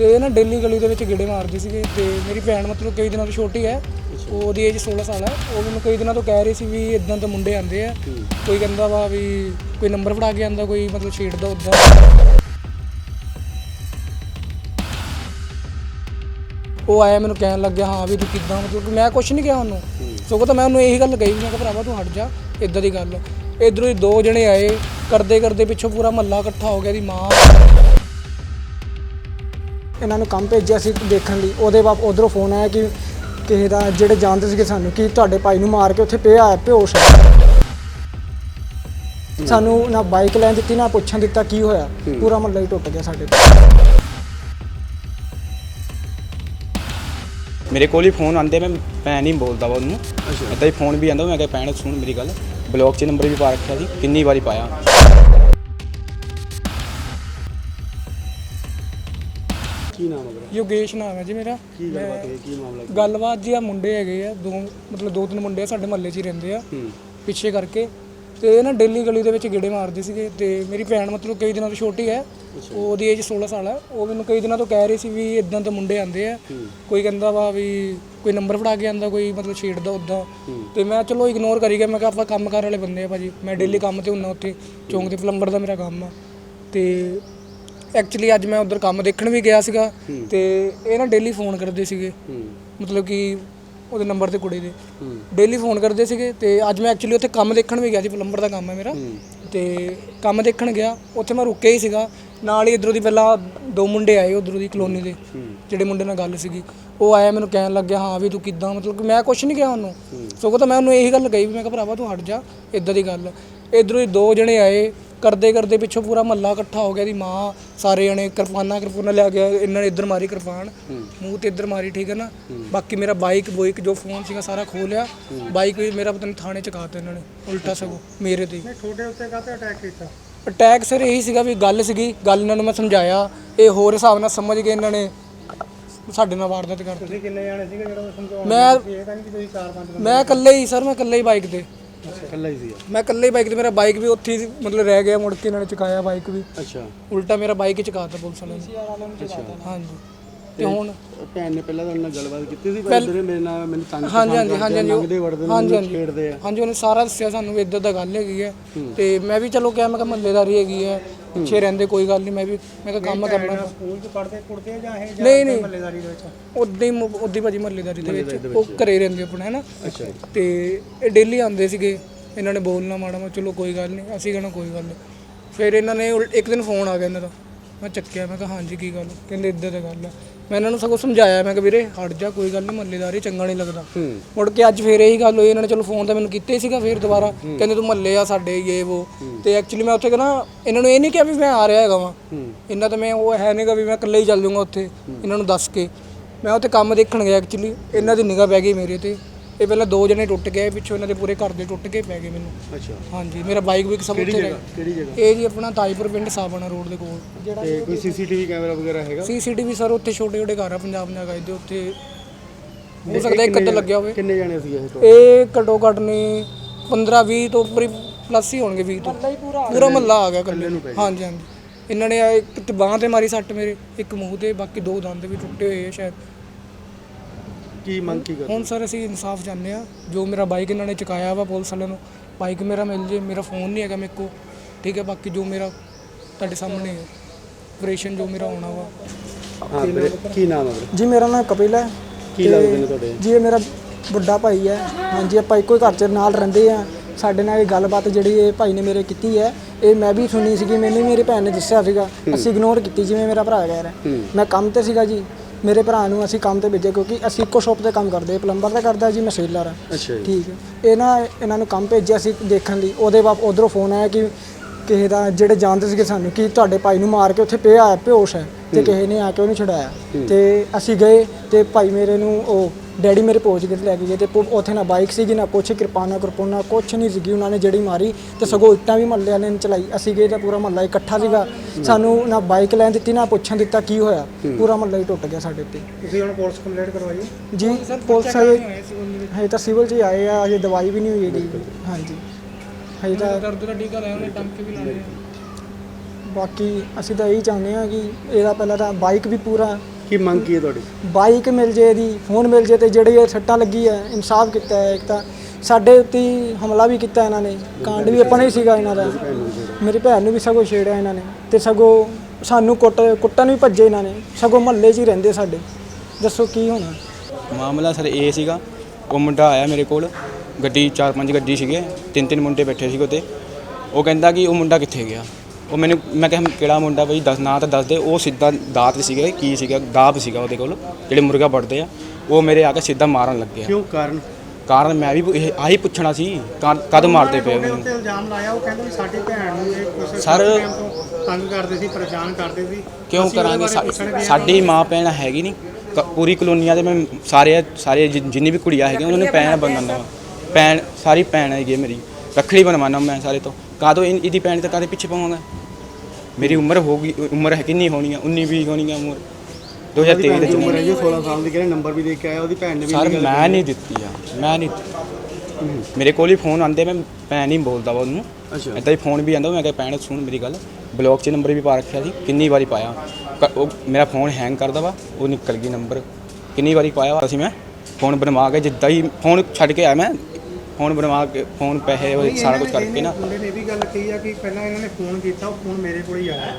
ਤੇ ਇਹ ਨਾ ਡੇਲੀ ਗਲੀ ਦੇ ਵਿੱਚ ਗੇੜੇ ਮਾਰਦੇ ਸੀਗੇ ਤੇ ਮੇਰੀ ਭੈਣ ਮਤਲਬ ਕਈ ਦਿਨਾਂ ਤੋਂ ਛੋਟੀ ਹੈ। ਉਹ ਉਹਦੀ ਏਜ 16 ਸਾਲ ਹੈ। ਉਹ ਮੈਨੂੰ ਕਈ ਦਿਨਾਂ ਤੋਂ ਕਹਿ ਰਹੀ ਸੀ ਵੀ ਇਦਾਂ ਤਾਂ ਮੁੰਡੇ ਆਉਂਦੇ ਆ। ਕੋਈ ਕਹਿੰਦਾ ਵਾ ਵੀ ਕੋਈ ਨੰਬਰ ਫੜਾ ਕੇ ਆਂਦਾ ਕੋਈ ਮਤਲਬ ਛੇੜਦਾ ਉਦਾਂ ਉਹ ਆਇਆ ਮੈਨੂੰ ਕਹਿਣ ਲੱਗਿਆ ਹਾਂ ਵੀ ਤੂੰ ਕਿੱਦਾਂ ਮਤਲਬ ਕਿ ਮੈਂ ਕੁਝ ਨਹੀਂ ਕਿਹਾ ਉਹਨੂੰ। ਸਗੋਂ ਤਾਂ ਮੈਂ ਉਹਨੂੰ ਇਹੀ ਗੱਲ ਕਹੀ ਮੈਂ ਕਿਹਾ ਭਰਾਵਾ ਤੂੰ ਹਟ ਜਾ ਇਦਾਂ ਦੀ ਗੱਲ ਇਧਰੋਂ ਹੀ ਦੋ ਜਣੇ ਆਏ ਕਰਦੇ ਕਰਦੇ ਪਿੱਛੋਂ ਪੂਰਾ ਮਹੱਲਾ ਇਕੱਠਾ ਹੋ ਗਿਆ ਦੀ ਮਾਂ ਇਹਨਾਂ ਨੂੰ ਕੰਮ ਭੇਜਿਆ ਸੀ ਦੇਖਣ ਲਈ। ਉਹਦੇ ਬਾਅਦ ਉਧਰੋਂ ਫੋਨ ਆਇਆ ਕਿ ਕਿਸੇ ਦਾ ਜਿਹੜੇ ਜਾਣਦੇ ਸੀਗੇ ਸਾਨੂੰ ਕਿ ਤੁਹਾਡੇ ਭਾਈ ਨੂੰ ਮਾਰ ਕੇ ਉੱਥੇ ਪਿਆ ਹੈ ਹੈ। ਸਾਨੂੰ ਨਾ ਬਾਈਕ ਲੈਣ ਦਿੱਤੀ ਨਾ ਪੁੱਛਣ ਦਿੱਤਾ ਕੀ ਹੋਇਆ। ਪੂਰਾ ਮਹੱਲਾ ਹੀ ਟੁੱਟ ਗਿਆ ਸਾਡੇ ਤੋਂ ਮੇਰੇ ਕੋਲ ਹੀ ਫੋਨ ਆਉਂਦੇ ਮੈਂ ਭੈਣ ਹੀ ਬੋਲਦਾ ਵਾ ਉਹਨੂੰ। ਇਦਾਂ ਹੀ ਫੋਨ ਵੀ ਆਉਂਦਾ ਮੈਂ ਕਿਹਾ ਭੈਣ ਸੁਣ ਮੇਰੀ ਗੱਲ। ਬਲੌਕ 'ਚ ਨੰਬਰ ਵੀ ਪਾ ਰੱਖਿਆ ਸੀ ਕਿੰਨੀ ਵਾਰੀ ਪਾਇਆ? ਕੀ ਨਾਮ ਹੈ ਵੀਰੇ? ਯੋਗੇਸ਼ ਨਾਮ ਹੈ ਜੀ ਮੇਰਾ। ਕੀ ਗੱਲਬਾਤ ਹੋਈ? ਕੀ ਮਾਮਲਾ ਕੀ? ਗੱਲਬਾਤ ਜੀ ਆ ਮੁੰਡੇ ਹੈਗੇ ਆ ਦੋ ਮਤਲਬ ਦੋ ਤਿੰਨ ਮੁੰਡੇ ਆ ਸਾਡੇ ਮਹੱਲੇ 'ਚ ਹੀ ਰਹਿੰਦੇ ਆ ਹੂੰ। ਪਿੱਛੇ ਕਰਕੇ। ਤੇ ਇਹ ਨਾ ਡੇਲੀ ਗਲੀ ਦੇ ਵਿੱਚ ਗੇੜੇ ਮਾਰਦੇ ਸੀਗੇ ਤੇ ਮੇਰੀ ਭੈਣ ਮਤਲਬ ਕਈ ਦਿਨਾਂ ਤੋਂ ਛੋਟੀ ਹੈ ਉਹ ਉਹਦੀ ਏਜ 16 ਸਾਲ ਹੈ ਉਹ ਮੈਨੂੰ ਕਈ ਦਿਨਾਂ ਤੋਂ ਕਹਿ ਰਹੀ ਸੀ ਵੀ ਇਦਾਂ ਤਾਂ ਮੁੰਡੇ ਆਉਂਦੇ ਆ। ਕੋਈ ਕਹਿੰਦਾ ਵਾ ਵੀ ਕੋਈ ਨੰਬਰ ਫੜਾ ਕੇ ਆਂਦਾ ਕੋਈ ਮਤਲਬ ਛੇੜਦਾ ਉਦਾਂ ਤੇ ਮੈਂ ਚਲੋ ਇਗਨੋਰ ਕਰੀ ਗਿਆ ਮੈਂ ਕਿਹਾ ਆਪਾਂ ਕੰਮ ਕਰ ਵਾਲੇ ਬੰਦੇ ਆ ਭਾਜੀ। ਮੈਂ ਡੇਲੀ ਕੰਮ ਤੇ ਹੁੰਨਾ ਉੱਥੇ ਚੌਂਕ ਦੇ ਪਲੰਬਰ ਦਾ ਮੇਰਾ ਕੰਮ ਆ। ਤੇ ਐਕਚੁਅਲੀ ਅੱਜ ਮੈਂ ਉਧਰ ਕੰਮ ਦੇਖਣ ਵੀ ਗਿਆ ਸੀਗਾ ਤੇ ਇਹ ਨਾ ਡੇਲੀ ਫੋਨ ਕਰਦੇ ਸੀਗੇ। ਮਤਲਬ ਕਿ ਉਹਦੇ ਨੰਬਰ ਤੇ ਕੁੜੀ ਦੇ। ਡੇਲੀ ਫੋਨ ਕਰਦੇ ਸੀਗੇ ਤੇ ਅੱਜ ਮੈਂ ਐਕਚੁਅਲੀ ਉੱਥੇ ਕੰਮ ਦੇਖਣ ਵੀ ਗਿਆ ਸੀ ਪਲੰਬਰ ਦਾ ਕੰਮ ਹੈ ਮੇਰਾ। ਤੇ ਕੰਮ ਦੇਖਣ ਗਿਆ। ਉੱਥੇ ਮੈਂ ਰੁਕਿਆ ਹੀ ਸੀਗਾ। ਨਾਲ ਹੀ ਇਧਰੋਂ ਦੀ ਪਹਿਲਾਂ ਦੋ ਮੁੰਡੇ ਆਏ ਉਧਰੋਂ ਦੀ ਕਲੋਨੀ ਦੇ ਜਿਹੜੇ ਮੁੰਡੇ ਨਾਲ ਗੱਲ ਸੀਗੀ। ਉਹ ਆਇਆ ਮੈਨੂੰ ਕਹਿਣ ਲੱਗਿਆ ਹਾਂ ਵੀ ਤੂੰ ਕਿੱਦਾਂ? ਮਤਲਬ ਕਿ ਮੈਂ ਕੁਝ ਨਹੀਂ ਕਿਹਾ ਉਹਨੂੰ। ਸਗੋਂ ਤਾਂ ਮੈਂ ਉਹਨੂੰ ਇਹੀ ਗੱਲ ਕਹੀ ਵੀ ਮੈਂ ਕਿਹਾ ਭਰਾਵਾ ਤੂੰ ਹਟ ਜਾ। ਇਦਾਂ ਦੀ ਗੱਲ ਇਧਰੋਂ ਹੀ ਦੋ ਜਣੇ ਆਏ। ਕਰਦੇ ਕਰਦੇ ਪਿੱਛੋਂ ਪੂਰਾ ਮਹੱਲਾ ਇਕੱਠਾ ਹੋ ਗਿਆ ਦੀ ਮਾਂ ਸਾਰੇ ਜਣੇ ਕਿਰਪਾਨਾਂ ਕਿਰਪਾਨਾਂ ਲਿਆ ਗਿਆ ਇਹਨਾਂ ਨੇ ਇੱਧਰ ਮਾਰੀ ਕਿਰਪਾਨ ਮੂੰਹ ਤੇ ਇੱਧਰ ਮਾਰੀ ਠੀਕ ਹੈ ਨਾ? ਬਾਕੀ ਮੇਰਾ ਬਾਈਕ ਬੋਇਕ ਜੋ ਫੋਨ ਸੀਗਾ ਸਾਰਾ ਖੋਹ ਲਿਆ। ਬਾਈਕ ਵੀ ਮੇਰਾ ਪਤਾ ਨਹੀਂ ਥਾਣੇ ਚ ਕਾਤਾ ਇਹਨਾਂ ਨੇ ਉਲਟਾ ਸਗੋਂ ਮੇਰੇ ਤੇ ਤੁਹਾਡੇ ਉੱਤੇ ਕਾਹਤੇ ਅਟੈਕ ਕੀਤਾ? ਅਟੈਕ ਸਰ ਇਹੀ ਸੀਗਾ ਵੀ ਗੱਲ ਸੀਗੀ ਗੱਲ ਇਹਨਾਂ ਨੂੰ ਮੈਂ ਸਮਝਾਇਆ ਇਹ ਹੋਰ ਹਿਸਾਬ ਨਾਲ ਸਮਝ ਗਏ ਇਹਨਾਂ ਨੇ। ਸਾਡੇ ਨਾਲ ਵਾਰਦਾਤ ਤੁਸੀਂ ਕਿੰਨੇ ਜਾਣੇ ਸੀਗੇ ਜਿਹੜਾ ਸਮਝਾਉਣ ਮੈਂ ਇਹ ਤਾਂ ਨਹੀਂ ਕਿ ਤੁਸੀਂ ਚਾਰ ਪੰਜ ਮੈਂ ਇਕੱਲੇ ਹੀ ਸਰ ਮੈਂ ਇਕੱਲੇ ਹੀ ਬਾਈਕ ਤੇ। ਇਕੱਲਾ ਹੀ ਸੀ ਮੈਂ ਇਕੱਲੇ ਹੀ ਬਾਈਕ ਤੇ ਮੇਰਾ ਬਾਈਕ ਵੀ ਉੱਥੇ ਹੀ ਮਤਲਬ ਰਹਿ ਗਿਆ ਮੁੜ ਕੇ ਇਹਨਾਂ ਨੇ ਚੁਕਾਇਆ ਬਾਈਕ ਵੀ। ਅੱਛਾ। ਉਲਟਾ ਮੇਰਾ ਬਾਈਕ ਹੀ ਚੁਕਾਤਾ ਪੁਲਿਸ ਵਾਲਿਆਂ ਨੇ। ਹਾਂਜੀ। ਤੇ ਹੁਣ ਭੈਣ ਨੇ ਪਹਿਲਾਂ ਤੁਹਾਡੇ ਨਾਲ ਗੱਲਬਾਤ ਕੀਤੀ ਸੀ ਪਰ ਮੇਰੇ ਨਾਲ ਮੈਨੂੰ ਤੰਗ ਹਾਂਜੀ ਹਾਂਜੀ ਹਾਂਜੀ ਹਾਂਜੀ ਲੰਘਦੇ ਵੜਦੇ ਨੇ ਹਾਂਜੀ ਹਾਂਜੀ। ਛੇੜਦੇ ਆ। ਹਾਂਜੀ ਉਹਨੇ ਸਾਰਾ ਦੱਸਿਆ ਸਾਨੂੰ ਵੀ ਇੱਦਾਂ ਦਾ ਗੱਲ ਹੈਗੀ ਹੈ। ਤੇ ਮੈਂ ਵੀ ਚਲੋ ਕਿਹਾ ਮੈਂ ਕਿਹਾ ਮਹੱਲੇਦਾਰੀ ਹੈਗੀ ਹੈ। ਪਿੱਛੇ ਰਹਿੰਦੇ ਕੋਈ ਗੱਲ ਨਹੀਂ ਮੈਂ ਵੀ ਮੈਂ ਕਿਹਾ ਕੰਮ ਕਰਨਾ। ਸਕੂਲ ਚ ਪੜਦੇ ਪੁੜਦੇ ਜਾਂ ਇਹ ਨਹੀਂ ਨਹੀਂ। ਮੱਲੇਦਾਰੀ ਦੇ ਵਿੱਚ? ਉਦਾਂ ਹੀ ਮੁ- ਉਦਾਂ ਹੀ ਭਾਜੀ ਮਹੱਲੇਦਾਰੀ ਦੇ ਵਿੱਚ। ਉਹ ਘਰੇ ਰਹਿੰਦੇ ਆਪਣਾ ਹੈ ਨਾ ਅੱਛਾ ਤੇ ਇਹ ਡੇਲੀ ਆਉਂਦੇ ਸੀਗੇ। ਇਹਨਾਂ ਨੇ ਬੋਲਣਾ ਮਾੜਾ ਮੈਂ ਚਲੋ ਕੋਈ ਗੱਲ ਨਹੀਂ ਅਸੀਂ ਕਹਿਣਾ ਕੋਈ ਗੱਲ ਨਹੀਂ। ਫਿਰ ਇਹਨਾਂ ਨੇ ਉਲ- ਇੱਕ ਦਿਨ ਫੋਨ ਆ ਗਿਆ ਇਹਨਾਂ ਦਾ। ਮੈਂ ਚੱਕਿਆ ਮੈਂ ਕਿਹਾ ਹਾਂਜੀ ਕੀ ਗੱਲ? ਕਹਿੰਦੇ ਇੱਦਾਂ ਦੀ ਗੱਲ ਹੈ ਮੈਂ ਇਹਨਾਂ ਨੂੰ ਸਗੋਂ ਸਮਝਾਇਆ ਮੈਂ ਕਿਹਾ ਵੀਰੇ ਹਟ ਜਾ ਕੋਈ ਗੱਲ ਨਹੀਂ ਮਹੱਲੇਦਾਰੀ ਚੰਗਾ ਨਹੀਂ ਲੱਗਦਾ। ਮੁੜ ਕੇ ਅੱਜ ਫੇਰ ਇਹੀ ਗੱਲ ਹੋਈ ਇਹਨਾਂ ਨੇ ਚਲੋ ਫੋਨ ਤਾਂ ਮੈਨੂੰ ਕੀਤਾ ਹੀ ਸੀਗਾ ਫੇਰ ਦੁਬਾਰਾ ਕਹਿੰਦੇ ਤੂੰ ਮਹੱਲੇ ਆ ਸਾਡੇ ਇਹ ਉਹ। ਤੇ ਐਕਚੁਅਲੀ ਮੈਂ ਉੱਥੇ ਕਹਿੰਦਾ ਇਹਨਾਂ ਨੂੰ ਇਹ ਨਹੀਂ ਕਿਹਾ ਵੀ ਮੈਂ ਆ ਰਿਹਾ ਹੈਗਾ ਵਾਂ। ਇਹਨਾਂ ਤਾਂ ਮੈਂ ਉਹ ਹੈ ਨਹੀਂਗਾ ਵੀ ਮੈਂ ਇਕੱਲੇ ਹੀ ਚੱਲ ਜਾਊਂਗਾ ਉੱਥੇ ਇਹਨਾਂ ਨੂੰ ਦੱਸ ਕੇ। ਮੈਂ ਉੱਥੇ ਕੰਮ ਦੇਖਣ ਗਿਆ ਐਕਚੁਅਲੀ ਇਹਨਾਂ ਦੀ ਨਿਗਾਹ ਪੈ ਗਈ ਮੇਰੇ ਤੇ। ਇਹ ਪਹਿਲਾਂ ਦੋ ਜਣੇ ਟੁੱਟ ਗਏ ਪਿੱਛੋਂ ਇਹਨਾਂ ਦੇ ਪੂਰੇ ਘਰ ਦੇ ਟੁੱਟ ਕੇ ਪੈ ਗਏ ਮੈਨੂੰ। ਅੱਛਾ। ਹਾਂਜੀ ਮੇਰਾ ਬਾਈਕ ਵੀ ਸਭ ਉੱਥੇ ਰਹਿ ਕਿਹੜੀ ਜਗ੍ਹਾ? ਇਹ ਜੀ ਆਪਣਾ ਤਾਜਪੁਰ ਪਿੰਡ ਸਾਬਣਾ ਰੋਡ ਦੇ ਕੋਲ। ਤੇ ਕੋਈ ਸੀਸੀਟੀਵੀ ਕੈਮਰਾ ਵਗੈਰਾ ਹੈਗਾ? ਸੀਸੀਟੀਵੀ ਸਰ ਉੱਥੇ ਛੋਟੇ ਛੋਟੇ ਘਰ ਆ ਪੰਜਾਬ ਪੰਜਾਬ ਗਏ ਦੇ ਉੱਥੇ। ਹੋ ਸਕਦਾ ਇੱਕ ਅੱਧਾ ਲੱਗਿਆ ਹੋਵੇ। ਕਿੰਨੇ ਜਾਣੇ ਸੀ ਇਹ ਤੋਂ ਇਹ ਘਟੋ ਘੱਟ ਨੇ 15 20 ਤੋਂ ਉੱਪਰ ਪਲੱਸ ਹੀ ਹੋਣਗੇ 20 ਤੋਂ। ਪੂਰਾ ਮਹੱਲਾ ਆ ਗਿਆ ਇਕੱਲੇ ਨੂੰ। ਹਾਂਜੀ ਹਾਂਜੀ। ਇਹਨਾਂ ਨੇ ਆਹ ਇੱਕ ਤੇ ਬਾਂਹ ਤੇ ਮਾਰੀ ਸੱਟ ਮੇਰੇ ਇੱਕ ਮੂੰਹ ਤੇ ਬਾਕੀ ਦੋ ਦੰਦ ਵੀ ਟੁੱਟੇ ਹੋਏ ਆ ਸ਼ਾਇਦ। ਕੀ ਮੰਗ ਕੀ ਕਰ ਹੁਣ ਸਰ ਅਸੀਂ ਇਨਸਾਫ ਚਾਹੁੰਦੇ ਆ ਜੋ ਮੇਰਾ ਬਾਈਕ ਇਹਨਾਂ ਨੇ ਚੁਕਾਇਆ ਵਾ ਪੁਲਿਸ ਵਾਲਿਆਂ ਨੂੰ ਬਾਈਕ ਮੇਰਾ ਮਿਲ ਜੇ ਮੇਰਾ ਫੋਨ ਨਹੀਂ ਹੈਗਾ ਮੇਰੇ ਕੋ ਠੀਕ ਹੈ ਬਾਕੀ ਜੋ ਮੇਰਾ ਤੁਹਾਡੇ ਸਾਹਮਣੇ ਹੈ ਆਪਰੇਸ਼ਨ ਜੋ ਮੇਰਾ ਹੋਣਾ ਵਾ। ਹਾਂ ਵੀਰੇ ਕੀ ਨਾਮ ਹੈ ਵੀਰੇ? ਜੀ ਮੇਰਾ ਨਾਮ ਕਪਿਲ ਹੈ। ਕੀ ਲੱਗਦੇ ਨੇ ਤੁਹਾਡੇ? ਜੀ ਇਹ ਮੇਰਾ ਵੱਡਾ ਭਾਈ ਹੈ। ਹਾਂਜੀ ਆਪਾਂ ਇੱਕੋ ਹੀ ਘਰ 'ਚ ਨਾਲ ਰਹਿੰਦੇ ਆ। ਸਾਡੇ ਨਾਲ ਇਹ ਗੱਲਬਾਤ ਜਿਹੜੀ ਇਹ ਭਾਈ ਨੇ ਮੇਰੇ ਕੀਤੀ ਹੈ ਇਹ ਮੈਂ ਵੀ ਸੁਣੀ ਸੀਗੀ ਮੈਨੂੰ ਵੀ ਮੇਰੀ ਭੈਣ ਨੇ ਦੱਸਿਆ ਸੀਗਾ। ਅਸੀਂ ਇਗਨੋਰ ਕੀਤੀ ਜਿਵੇਂ ਮੇਰਾ ਭਰਾ ਕਹਿ ਰਿਹਾ। ਮੈਂ ਕੰਮ ਤੇ ਸੀਗਾ ਜੀ। ਮੇਰੇ ਭਰਾ ਨੂੰ ਅਸੀਂ ਕੰਮ ਤੇ ਭੇਜਿਆ ਕਿਉਂਕਿ ਅਸੀਂ ਇੱਕੋ ਸ਼ਾਪ ਤੇ ਕੰਮ ਕਰਦੇ ਪਲੰਬਰ ਦਾ ਕਰਦਾ ਜੀ ਮੈਂ ਸੇਲਰ ਆ। ਅੱਛਾ ਜੀ। ਠੀਕ ਹੈ। ਇਹ ਨਾ ਇਹਨਾਂ ਨੂੰ ਕੰਮ ਭੇਜਿਆ ਸੀ ਦੇਖਣ ਲਈ। ਉਹਦੇ ਬਾਅਦ ਉਧਰੋਂ ਫੋਨ ਆਇਆ ਕਿ ਕਿਸੇ ਦਾ ਜਿਹੜੇ ਜਾਣਦੇ ਸੀਗੇ ਸਾਨੂੰ ਕਿ ਤੁਹਾਡੇ ਭਾਈ ਨੂੰ ਮਾਰ ਕੇ ਉੱਥੇ ਪਿਆ ਹੈ ਬੇਹੋਸ਼ ਹੈ ਤੇ ਕਿਸੇ ਨੇ ਆ ਕੇ ਉਹਨੂੰ ਛਡਾਇਆ। ਤੇ ਅਸੀਂ ਗਏ ਤੇ ਭਾਈ ਮੇਰੇ ਨੂੰ ਉਹ ਡੈਡੀ ਮੇਰੇ ਪਹੁੰਚ ਕੇ ਲੈ ਕੇ ਗਏ ਤੇ ਪੁ- ਉੱਥੇ ਨਾ ਬਾਈਕ ਸੀਗੀ ਨਾ ਕੁਛ ਕਿਰਪਾਨਾ ਕਿਰਪਾਨਾ ਕੁਛ ਨਹੀਂ ਸੀਗੀ ਉਹਨਾਂ ਨੇ ਜਿਹੜੀ ਮਾਰੀ ਤੇ ਸਗੋਂ ਇੱਟਾਂ ਵੀ ਮਹੱਲੇ ਵਾਲਿਆਂ ਨੇ ਚਲਾਈ। ਅਸੀਂ ਗਏ ਤਾਂ ਪੂਰਾ ਮਹੱਲਾ ਇਕੱਠਾ ਸੀਗਾ। ਸਾਨੂੰ ਨਾ ਬਾਈਕ ਲੈਣ ਦਿੱਤੀ ਨਾ ਪੁੱਛਣ ਦਿੱਤਾ ਕੀ ਹੋਇਆ। ਪੂਰਾ ਮਹੱਲਾ ਹੀ ਟੁੱਟ ਗਿਆ ਸਾਡੇ ਉੱਤੇ। ਤੁਸੀਂ ਹੁਣ ਪੁਲਿਸ ਕੰਪਲੇਂਟ ਕਰਵਾਈ? ਜੀ ਪੁਲਿਸ ਹਜੇ ਹਜੇ ਤਾਂ ਸਿਵਲ 'ਚ ਹੀ ਆਏ ਆ ਹਜੇ ਦਵਾਈ ਵੀ ਨਹੀਂ ਹੋਈ ਇਹਦੀ ਹਾਂਜੀ। ਹਜੇ ਤਾਂ ਦਰਦ ਦਾ ਟੀਕਾ ਲਾਇਆ ਉਹਨੇ ਟੰਕੇ ਵੀ ਲਾਏ ਆ ਬਾਕੀ ਅਸੀਂ ਤਾਂ ਇਹੀ ਚਾਹੁੰਦੇ ਹਾਂ ਕਿ ਇਹਦਾ ਪਹਿਲਾਂ ਤਾਂ ਬਾਈਕ ਵੀ ਪੂਰਾ ਕੀ ਮੰਗ ਕੀ ਹੈ ਤੁਹਾਡੀ? ਬਾਈਕ ਮਿਲ ਜੇ ਦੀ ਫੋਨ ਮਿਲ ਜੇ ਤੇ ਜਿਹੜੀ ਇਹ ਸੱਟਾਂ ਲੱਗੀ ਹੈ ਇਨਸਾਫ ਕੀਤਾ ਹੈ ਇੱਕ ਤਾਂ। ਸਾਡੇ ਉੱਤੇ ਹੀ ਹਮਲਾ ਵੀ ਕੀਤਾ ਇਹਨਾਂ ਨੇ ਕਾਂਡ ਵੀ ਆਪਣਾ ਹੀ ਸੀਗਾ ਇਹਨਾਂ ਦਾ। ਮੇਰੀ ਭੈਣ ਨੂੰ ਵੀ ਸਗੋਂ ਛੇੜਿਆ ਇਹਨਾਂ ਨੇ ਤੇ ਸਗੋਂ ਸਾਨੂੰ ਕੁੱਟ ਕੁੱਟਣ ਵੀ ਭੱਜੇ ਇਹਨਾਂ ਨੇ ਸਗੋਂ ਮਹੱਲੇ 'ਚ ਹੀ ਰਹਿੰਦੇ ਸਾਡੇ। ਦੱਸੋ ਕੀ ਹੋਣਾ? ਮਾਮਲਾ ਸਰ ਇਹ ਸੀਗਾ ਉਹ ਮੁੰਡਾ ਆਇਆ ਮੇਰੇ ਕੋਲ ਗੱਡੀ ਚਾਰ ਪੰਜ ਗੱਡੀ ਸੀਗੇ ਤਿੰਨ ਤਿੰਨ ਮੁੰਡੇ ਬੈਠੇ ਸੀਗੇ ਉੱਤੇ ਉਹ ਕਹਿੰਦਾ ਕਿ ਉਹ ਮੁੰਡਾ ਕਿੱਥੇ ਗਿਆ? ਉਹ ਮੈਨੂੰ ਮੈਂ ਕਿਹਾ ਕਿਹੜਾ ਮੁੰਡਾ ਬਈ ਦੱਸ ਨਾਂ ਤਾਂ ਦੱਸ ਦੇ। ਉਹ ਸਿੱਧਾ ਦਾਤ ਸੀਗੇ ਕੀ ਸੀਗਾ? ਦਾਬ ਸੀਗਾ ਉਹਦੇ ਕੋਲ ਜਿਹੜੇ ਮੁਰਗਾ ਵੱਢਦੇ ਆ। ਉਹ ਮੇਰੇ ਆ ਕੇ ਸਿੱਧਾ ਮਾਰਨ ਲੱਗਿਆ ਕਿਉਂ? ਕਾਰਨ? ਕਾਰਨ ਮੈਂ ਵੀ ਇਹ ਆਹੀ ਪੁੱਛਣਾ ਸੀ ਕਦ- ਕਦ ਮਾਰਦੇ ਪਏ ਮੈਨੂੰ ਉੱਤੇ ਇਲਜ਼ਾਮ ਲਾਇਆ ਉਹ ਕਹਿੰਦੇ ਵੀ ਸਾਡੀ ਭੈਣ ਨੂੰ ਇਹ ਕੁਛ ਸਰ- ਟਾਈਮ ਤੋਂ ਤੰਗ ਕਰਦੇ ਸੀ ਪਰੇਸ਼ਾਨ ਕਰਦੇ ਸੀ। ਕਿਉਂ ਅਸੀਂ ਉਹਦੇ ਕਰਾਂਗੇ? ਬਾਰੇ ਸਾ- ਪੁੱਛਣ ਗਏ ਸਾਡੀ ਮਾਂ ਭੈਣ ਹੈਗੀ ਨਹੀਂ ਕ- ਪੂਰੀ ਕਲੋਨੀਆਂ ਦੇ ਮੈਂ ਸਾਰੇ ਸਾਰੇ ਜਿ- ਜਿੰਨੀ ਵੀ ਕੁੜੀਆਂ ਹੈਗੀਆਂ ਉਹਨਾਂ ਨੂੰ ਭੈਣ ਬਣਾਉਂਦਾ ਵਾਂ। ਭੈਣ ਸਾਰੀ ਭੈਣ ਹੈਗੀ ਹੈ ਮੇਰੀ। ਰੱਖੜੀ ਬਣਵਾਉਣਾ ਮੈਂ ਸਾਰੇ ਤੋਂ। ਕਾਦੋਂ ਇਹਦੀ ਭੈਣ ਤੇ ਕਾਦੇ ਪਿੱਛੇ ਪਾਵਾਂਗਾ? ਮੇਰੀ ਉਮਰ ਹੋਗੀ ਉਮਰ ਹੈ ਕਿੰਨੀ ਹੋਣੀ ਆ? 19 20 ਹੋਣੀ ਆ ਉਮਰ। 2023 ਦੇ ਦੀ ਉਮਰ ਹੈ ਜੀ। 16 ਸਾਲ ਦੀ ਕਹਿੰਦੇ ਨੰਬਰ ਵੀ ਦੇ ਕੇ ਆਇਆ ਉਹਦੀ ਭੈਣ ਨੇ ਵੀ ਸਰ ਇੰਨੀ ਗੱਲ ਮੈਂ ਨਹੀਂ ਦਿੱਤੀ ਆ ਮੈਂ ਨਹੀਂ ਮੇਰੇ ਕੋਲ ਹੀ ਫੋਨ ਆਉਂਦੇ ਮੈਂ ਭੈਣ ਨਹੀਂ ਬੋਲਦਾ ਵਾ ਉਹਨੂੰ। ਅੱਛਾ। ਇਦਾਂ ਹੀ ਫੋਨ ਵੀ ਆਉਂਦਾ ਮੈਂ ਕਿਹਾ ਭੈਣ ਸੁਣ ਮੇਰੀ ਗੱਲ। ਬਲੌਕ 'ਚ ਨੰਬਰ ਵੀ ਪਾ ਰੱਖਿਆ ਸੀ ਕਿੰਨੀ ਵਾਰੀ ਪਾਇਆ। ਕ- ਉਹ ਮੇਰਾ ਫੋਨ ਹੈਂਗ ਕਰਦਾ ਵਾ ਉਹ ਨਿਕਲ ਗਈ ਨੰਬਰ। ਕਿੰਨੀ ਵਾਰੀ ਪਾਇਆ ਵਾ ਅਸੀਂ ਮੈਂ ਫੋਨ ਬਣਵਾ ਕੇ ਜਿੱਦਾਂ ਹੀ ਫੋਨ ਛੱਡ ਕੇ ਆਇਆ ਮੈਂ ਫੋਨ ਬਣਵਾ ਕੇ ਫੋਨ ਪੈਸੇ ਉਹ ਸਾਰਾ ਕੁਝ ਕਰਕੇ ਨਾ। ਮੁੰਡੇ ਨੇ ਇਹ ਵੀ ਗੱਲ ਕਹੀ ਆ ਕਿ ਪਹਿਲਾਂ ਇਹਨਾਂ ਨੇ ਫੋਨ ਕੀਤਾ ਉਹ ਫੋਨ ਮੇਰੇ ਕੋਲ ਹੀ ਆਇਆ।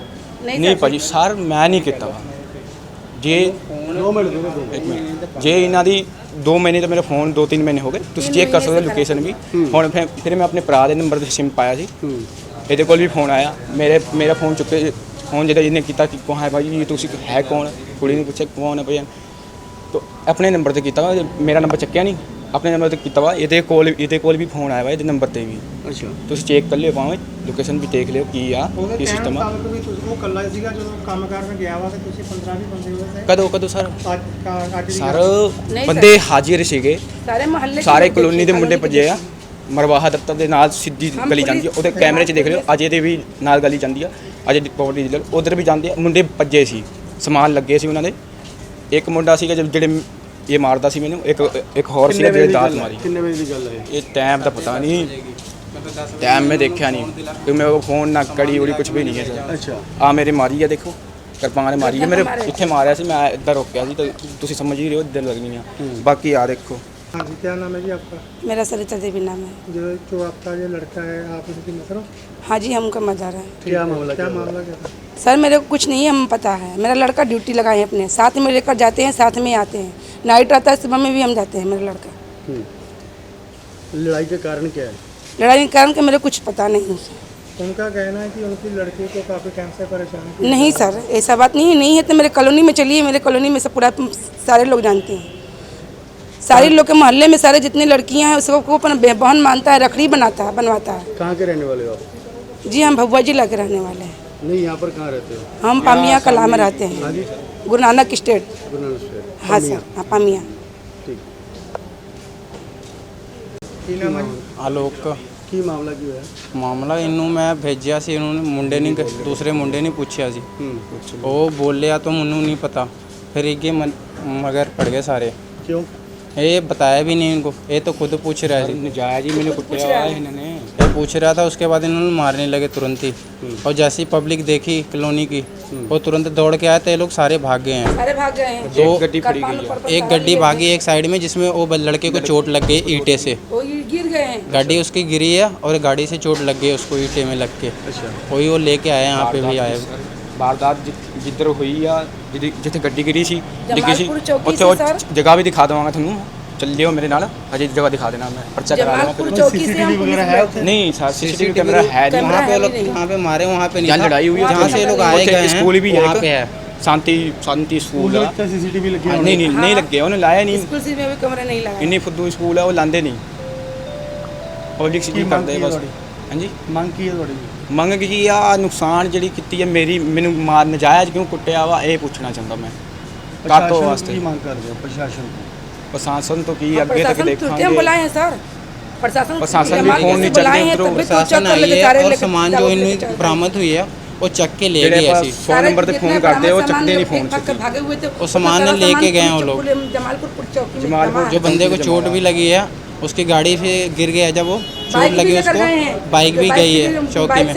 ਨਹੀਂ ਭਾਜੀ ਸਰ ਮੈਂ ਨਹੀਂ ਕੀਤਾ ਵਾ। ਜੇ ਦੋ ਮਿੰਟ ਦੇ ਦੋ ਇੱਕ ਮਿੰਟ। ਜੇ ਇਹਨਾਂ ਦੀ 2 ਮਹੀਨੇ ਤਾਂ ਮੇਰਾ ਫੋਨ 2-3 ਮਹੀਨੇ ਹੋ ਗਏ ਤੁਸੀਂ ਚੈੱਕ ਕਰ ਸਕਦੇ ਹੋ ਲੋਕੇਸ਼ਨ ਵੀ। ਹੁਣ ਫਿਰ ਫਿਰ ਮੈਂ ਆਪਣੇ ਭਰਾ ਦੇ ਨੰਬਰ ਤੇ ਸਿਮ ਪਾਇਆ ਸੀ। ਇਹਦੇ ਕੋਲ ਵੀ ਫੋਨ ਆਇਆ। ਮੇਰੇ ਮੇਰਾ ਫੋਨ ਚੁੱਕੇ ਫੋਨ ਜਿਹੜਾ ਇਹਨੇ ਕੀਤਾ ਕਿ ਕੌਣ ਹੈ ਭਾਈ ਇਹ ਤੁਸੀਂ ਹੈ ਕੌਣ? ਕੁੜੀ ਨੇ ਪੁੱਛਿਆ ਕੌਣ ਹੈ ਭਈਆ ਤੋ ਆਪਣੇ ਨੰਬਰ ਤੇ ਕੀਤਾ ਵਾ, ਮੇਰਾ ਨੰਬਰ ਚੱਕਿਆ ਨਹੀਂ। ਆਪਣੇ ਨੰਬਰ ਤੇ ਕੀਤਾ ਵਾ। ਇਹਦੇ ਕੋਲ ਇਹਦੇ ਕੋਲ ਵੀ ਫੋਨ ਆਇਆ ਵਾ ਇਹਦੇ ਨੰਬਰ ਤੇ ਵੀ। ਅੱਛਾ। ਤੁਸੀਂ ਚੈੱਕ ਕਰ ਲਿਓ ਭਾਵੇਂ ਲੋਕੇਸ਼ਨ ਵੀ ਦੇਖ ਲਿਓ ਕੀ ਆ ਕੀ ਸਿਸਟਮ ਆ। ਕਦੋਂ ਕਦੋਂ ਸਰ? ਸਰ ਬੰਦੇ ਹਾਜ਼ਰ ਸੀਗੇ। ਸਾਰੇ ਮਹੱਲੇ ਸਾਰੇ ਕਲੋਨੀ ਦੇ ਮੁੰਡੇ ਭੱਜੇ ਆ। ਮਰਵਾਹਾ ਦਫਤਰ ਦੇ ਨਾਲ ਸਿੱਧੀ ਗਲੀ ਜਾਂਦੀ ਆ। ਉਹਦੇ ਕੈਮਰੇ 'ਚ ਦੇਖ ਲਿਓ ਅਜੇ ਦੇ ਵੀ ਨਾਲ ਗਲੀ ਜਾਂਦੀ ਆ। ਅਜੇ ਪ੍ਰਾਪਰਟੀ ਡੀਲਰ ਉਧਰ ਵੀ ਜਾਂਦੇ ਆ। ਮੁੰਡੇ ਭੱਜੇ ਸੀ। ਸਮਾਨ ਲੱਗੇ ਸੀ ਉਹਨਾਂ ਦੇ। ਇੱਕ ਮੁੰਡਾ ਸੀਗਾ ਜਿਹੜੇ- ਜਿਹੜੇ ਇਹ ਮਾਰਦਾ ਸੀ ਮੈਨੂੰ ਇੱਕ ਇੱਕ ਹੋਰ ਸੀਗਾ ਕਿੰਨੇ ਵਜੇ ਜਿਹੜੇ ਦੀ ਦਾਤ ਗੱਲ ਹੈ ਮਾਰੀ ਕਿੰਨੇ ਵਜੇ ਦੀ ਗੱਲ ਹੈ ਇਹ ਟਾਈਮ ਦਾ ਪਤਾ ਨਹੀਂ ਟਾਈਮ ਮੈਂ ਦੇਖਿਆ ਨਹੀਂ ਕਿ ਮੇਰੇ ਕੋਲ ਫੋਨ ਨਾ ਕੜੀ ਉੜੀ ਕੁਝ ਵੀ ਨਹੀਂ ਹੈ ਸਰ ਅੱਛਾ ਆ ਮੇਰੇ ਮਾਰੀ ਆ ਦੇਖੋ ਕਿਰਪਾਨ ਮਾਰੀ ਆ ਮੇਰੇ ਇੱਥੇ ਮਾਰਿਆ ਸੀ ਮੈਂ ਇੱਧਰ ਰੋਕਿਆ ਸੀ ਤਾਂ ਤੁਸੀਂ ਸਮਝ ਹੀ ਰਹੇ ਹੋ ਇੱਧਰ ਲੱਗਣੀ ਆ ਬਾਕੀ ਆ ਦੇਖੋ हाँ जी क्या नाम है जी आपका मेरा सरिता देवी नाम है जो जो आपका ये लड़का है आप इसकी मतलब हाँ जी हमको मजा रहा है क्या मामला क्या क्या मामला क्या था सर मेरे को कुछ नहीं है हम पता है मेरा लड़का ड्यूटी लगाए हैं अपने साथ में लेकर जाते हैं साथ में आते हैं नाइट रहता है सुबह में भी हम जाते हैं मेरा लड़का। हम्म। लड़ाई का कारण क्या है? लड़ाई के कारण के मेरे कुछ पता नहीं है। उनका कहना है कि उनकी लड़की को काफ़ी टाइम से परेशानी नहीं सर ऐसा बात नहीं है नहीं है तो मेरे कॉलोनी में चलिए मेरे कॉलोनी में सब पूरा सारे लोग जानते हैं। सारे लोग के मोहल्ले में सारे जितनी लड़कियाँ हैं सबको अपना बहन मानता है रखड़ी बनाता है बनवाता है। कहाँ के रहने वाले हो आप? जी हम भगवा जिला के रहने वाले हैं। नहीं यहाँ पर कहाँ रहते हो हम पामिया कला में रहते हैं हाँ जी गुरु नानक स्टेट गुरु नानक स्टेट हाँ सर हाँ पामिया ठीक की नाम है ਆਲੋਕ ਕੀ ਮਾਮਲਾ ਕੀ ਹੋਇਆ ਮਾਮਲਾ ਇਹਨੂੰ ਮੈਂ ਭੇਜਿਆ ਸੀ ਇਹਨੂੰ ਮੁੰਡੇ ਨੇ ਦੂਸਰੇ ਮੁੰਡੇ ਨੇ ਪੁੱਛਿਆ ਸੀ ਹੂੰ ਉਹ ਬੋਲਿਆ ਤਾਂ ਮੈਨੂੰ नहीं पता फिर ये मन- मगर पड़ गए सारे ਕਿਉਂ ये बताया भी नहीं इनको ये तो खुद पूछ रहा है ਨਜਾਇਜ਼ ਹੀ ਮੈਨੂੰ ਕੁੱਟਿਆ ਹੋਇਆ ਇਹਨਾਂ ਨੇ ये पूछ रहा था उसके बाद इन्होंने मारने लगे तुरंत ही और जैसी पब्लिक देखी कॉलोनी की वो तुरंत दौड़ के आए तो ये लोग सारे भाग गए हैं सारे भाग गए हैं दो ਗੱਡੀ ਫੜੀ ਗਈ ਆ एक गड्डी भागी एक साइड में जिसमें वो लड़के को चोट लग गई ईंटे से वो ये गिर गए हैं गाड़ी उसकी गिरी है और गाड़ी से चोट लग गई उसको ईंटे में लग के ਅੱਛਾ वही वो लेके आए यहाँ पे भी आए ਵਾਰਦਾਤ ਜਿ- ਜਿੱਧਰ ਹੋਈ ਆ ਜਿਹਦੀ- ਜਿੱਥੇ ਗੱਡੀ ਗਿਰੀ ਸੀ ਡਿੱਗੀ ਸੀ ਜਮਾਲਪੁਰ ਚੌਕੀ ਉੱਥੇ ਉਹ ਸੀ ਸਰ। ਜਗ੍ਹਾ ਵੀ ਦਿਖਾ ਦਵਾਂਗਾ ਤੁਹਾਨੂੰ ਚੱਲਿਓ ਮੇਰੇ ਨਾਲ ਅਜੇ ਜਗ੍ਹਾ ਦਿਖਾ ਦੇਣਾ ਮੈਂ ਪਰਚਾ ਕਰਾ जमालपुर ਦੇਣਾ चौकी से हम पुलिस में- ਨਹੀਂ ਸਰ ਸੀਸੀਟੀਵੀ ਕੈਮਰਾ ਹੈ ਨਹੀਂ वहाँ पे है लोग भी नहीं। जहाँ पे मारे वहाँ पे नहीं जहाँ था। लड़ाई हुई है जहाँ से लोग आए ਉੱਥੇ गए हैं ਸਕੂਲ ਵੀ ਹੈ वहाँ ਇੱਕ। पे है ਸ਼ਾਂਤੀ ਸ਼ਾਂਤੀ ਸਕੂਲ ਉਹਦੇ ਆ ਵਿੱਚ ਤਾਂ ਸੀਸੀਟੀਵੀ ਲੱਗੇ ਨਹੀਂ ਹੋਣੇ ਨਹੀਂ ਨਹੀਂ ਲੱਗੇ ਉਹਨੇ ਲਾਇਆ ਨਹੀਂ स्कूल से भी अभी कमरे नहीं लगाए ਇੰਨੀ ਫੁੱਦੂ ਸਕੂਲ ਆ ਉਹ ਲਾਂਦੇ ਨਹੀਂ ਪਬਲਿਕ ਕੀ ਕੀ ਮੰਗ ਕਰਦੇ ਕੀ ਹੈ ਬਸ ਤੁਹਾਡੀ? ਹਾਂਜੀ ਮੰਗ ਕੀ ਹੈ ਤੁਹਾਡੀ ਮੰਗ ਕੀ ਆ ਨੁਕਸਾਨ ਜਿਹੜੀ ਕੀਤੀ ਹੈ ਮੇਰੀ ਮੈਨੂੰ ਮਾਰ ਨਜਾਇਜ਼ ਕਿਉਂ ਕੁੱਟਿਆ ਵਾ ਇਹ ਪੁੱਛਣਾ ਚਾਹੁੰਦਾ ਮੈਂ ਕਾਤੋਂ ਪ੍ਰਸ਼ਾਸਨ ਤੋਂ ਵਾਸਤੇ ਕੀ ਮੰਗ ਕਰਦੇ ਹੋ ਪ੍ਰਸ਼ਾਸਨ ਤੋਂ प्रशासन तो की आगे तक देखेंगे बुलाए हैं सर। प्रशासन प्रशासन भी फ़ोन नहीं चल रहे प्रशासन आई है और सामान जो इन्हें बरामद हुई है वो चक के ले गए ऐसे। फ़ोन नंबर तक फ़ोन करते हैं वो चकते नहीं फ़ोन चुके भागे हुए थे और सामान लेके गए हैं वो लोग। जमालपुर जो बंदे को चोट भी लगी है उसकी गाड़ी से गिर गया जब वो चोट लगी उसको। बाइक भी गई है चौकी में।